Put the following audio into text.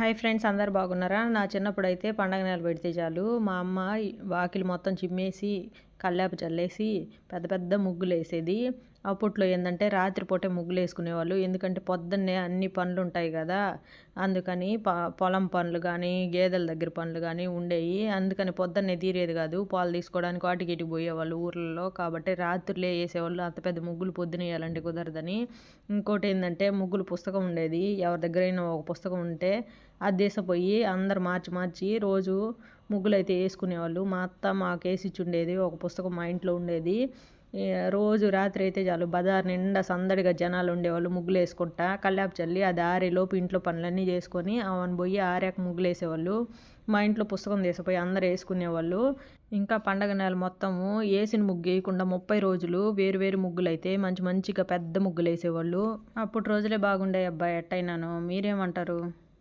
Hi friends అందరు బాగున్నారా? నా చిన్నప్పుడు అయితే పండగ నెల పెడితే చాలు. మా అమ్మ వాకిలి మొత్తం చిమ్మేసి కల్లాపు చల్లేసి పెద్ద పెద్ద ముగ్గులు వేసేది అప్పట్లో ఏంటంటే రాత్రిపూటే ముగ్గులు వేసుకునేవాళ్ళు ఎందుకంటే పొద్దున్నే అన్ని పనులు ఉంటాయి కదా. అందుకని ప పొలం పనులు కానీ గేదెల దగ్గర పనులు కానీ ఉండేవి అందుకని పొద్దున్నే తీరేది కాదు. పాలు తీసుకోవడానికి వాటికి ఇటు పోయేవాళ్ళు ఊర్లలో. కాబట్టి రాత్రులే వేసేవాళ్ళు అంత పెద్ద ముగ్గులు పొద్దున వేయాలంటే కుదరదని. ఇంకోటి ఏంటంటే ముగ్గులు పుస్తకం ఉండేది. ఎవరి దగ్గరైనా ఒక పుస్తకం ఉంటే అది తీసపోయి అందరు మార్చి మార్చి రోజు ముగ్గులు అయితే వేసుకునేవాళ్ళు. మా అత్త మాకు వేసి ఉండేది ఒక పుస్తకం మా ఇంట్లో ఉండేది. రోజు రాత్రి అయితే చాలు బజార్ నిండా సందడిగా జనాలు ఉండేవాళ్ళు ముగ్గులు వేసుకుంటా. కల్లాపు చల్లి అది ఆరేలోపు ఇంట్లో పనులన్నీ చేసుకొని అవన్నీ పోయి ఆరాక ముగ్గులు వేసేవాళ్ళు. మా ఇంట్లో పుస్తకం తీసిపోయి అందరు వేసుకునేవాళ్ళు. ఇంకా పండగ నెల మొత్తము వేసిన ముగ్గు వేయకుండా ముప్పై రోజులు వేరు వేరు ముగ్గులు అయితే మంచి మంచిగా పెద్ద ముగ్గులు వేసేవాళ్ళు. అప్పుడు రోజులే బాగుండే అబ్బాయి ఎట్టయినాను. మీరేమంటారు?